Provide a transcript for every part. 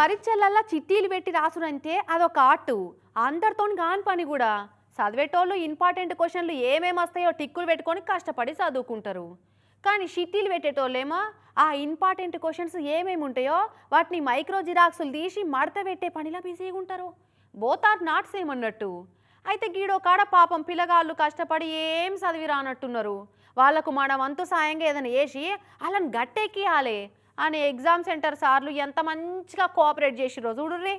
పరీక్షలల్లో చిట్టీలు పెట్టి రాసుడంటే అదొక ఆర్టు. అందరితో కాని పని కూడా. చదివేటోళ్ళు ఇంపార్టెంట్ క్వశ్చన్లు ఏమేమి వస్తాయో టిక్కులు పెట్టుకొని కష్టపడి చదువుకుంటారు. కానీ షిట్టీలు పెట్టేటోళ్ళేమో ఆ ఇంపార్టెంట్ క్వశ్చన్స్ ఏమేమి ఉంటాయో వాటిని మైక్రో జిరాక్సులు తీసి మడత పెట్టే పనిలా బిజీగా ఉంటారు బోత్ ఆర్ నాట్ సేమ్ అన్నట్టు అయితే గీడో కాడ పాపం పిల్లగాళ్ళు కష్టపడి ఏం చదివి రానట్టున్నారు వాళ్ళకు మన వంతు సాయంగా ఏదైనా వేసి వాళ్ళని గట్టెక్కియాలి. అని ఎగ్జామ్ సెంటర్ సార్లు ఎంత మంచిగా కోఆపరేట్ చేసిరో చూడుర్రి.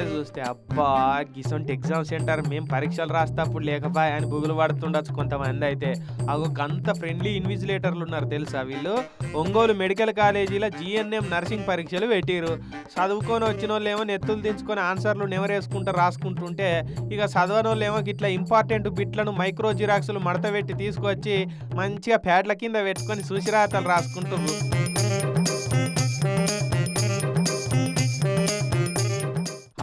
ఈ చూస్తే అబ్బా గిసొంటి ఎగ్జామ్ సెంటర్ మేము పరీక్షలు రాస్తప్పుడు లేకపోయా అని బుగులు పడుతుండొచ్చు కొంతమంది అయితే. అగో అంత ఫ్రెండ్లీ ఇన్విజిలేటర్లు ఉన్నారు తెలుసా వీళ్ళు? ఒంగోలు మెడికల్ కాలేజీలో జిఎన్ఎం నర్సింగ్ పరీక్షలు పెట్టిరు చదువుకొని వచ్చిన వాళ్ళు ఏమో నెత్తులు దించుకొని ఆన్సర్లు నెవరేసుకుంటూ రాసుకుంటుంటే ఇక చదవని వాళ్ళు ఏమో ఇట్లా ఇంపార్టెంట్ బిట్లను మైక్రో జిరాక్స్లు మడత పెట్టి తీసుకొచ్చి మంచిగా ప్యాడ్ల కింద పెట్టుకొని సూచిరాతలు రాసుకుంటున్నారు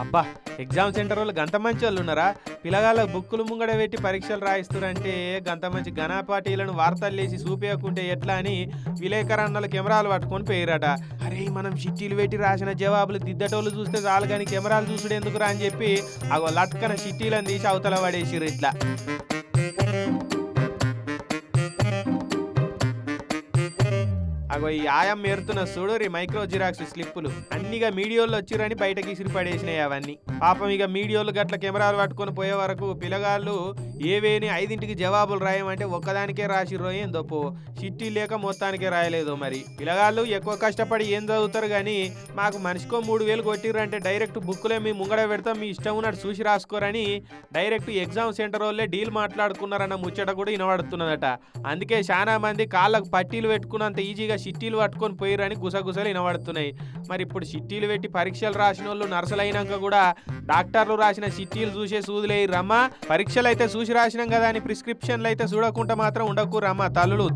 అబ్బా ఎగ్జామ్ సెంటర్ వాళ్ళు గంత మంచి వాళ్ళు ఉన్నారా? పిల్లగాళ్ళ బుక్కులు ముంగడ పెట్టి పరీక్షలు రాయిస్తారంటే గంత మంచి ఘనాపాటీలను వార్తలు లేచి చూపించకుంటే ఎట్లా అని విలేకరన్నలు కెమెరాలు పట్టుకొని పోయిరట అరే మనం చిట్టీలు పెట్టి రాసిన జవాబులు దిద్దటోళ్ళు చూస్తే చాలు కానీ కెమెరాలు చూసుడు ఎందుకురా అని చెప్పి అగో లట్కన చిట్టీలను తీసి అవతల పడేసిర్రు ఇట్లా. అగో ఈ ఆయం మేరుతున్న చూడు మైక్రో జిరాక్స్ స్లిప్పులు. అన్నిగా మీడియోలు వచ్చిరని బయటకి ఇసిరి పడేసినాయి అవన్నీ. పాపం ఇక మీడియోలు గట్ల కెమెరాలు పట్టుకొని పోయే వరకు పిల్లగాళ్ళు ఏవేని ఐదింటికి జవాబులు రాయమంటే ఒక్కదానికే రాసిర్రో ఏం తప్పు చిట్టి లేక మొత్తానికే రాయలేదు మరి. పిల్లగాళ్ళు ఎక్కువ కష్టపడి ఏం చదువుతారు కానీ మాకు మనిషికో మూడు వేలు కొట్టిర్రంటే డైరెక్ట్ బుక్లే మీ ముంగడ పెడతాం మీ ఇష్టం ఉన్నట్టు చూసి రాసుకోరని డైరెక్ట్ ఎగ్జామ్ సెంటర్ వాళ్ళే డీల్ మాట్లాడుకున్నారన్న ముచ్చట కూడా వినబడుతున్నదట. అందుకే చాలా మంది కాళ్ళకు పట్టీలు పెట్టుకున్నంత ఈజీగా చిట్టీలు పట్టుకొని పోయిరని గుసగుసలు వినబడుతున్నాయి. మరి ఇప్పుడు చిట్టీలు పెట్టి పరీక్షలు రాసిన వాళ్ళు నర్సులు అయినాక కూడా డాక్టర్లు రాసిన చిట్టీలు చూసే సూదులే రమ్మ. పరీక్షలు అయితే చూసి రాసినాం కదా అని ప్రిస్క్రిప్షన్లు అయితే చూడకుండా మాత్రం ఉండకు రమ్మ తల్లులు.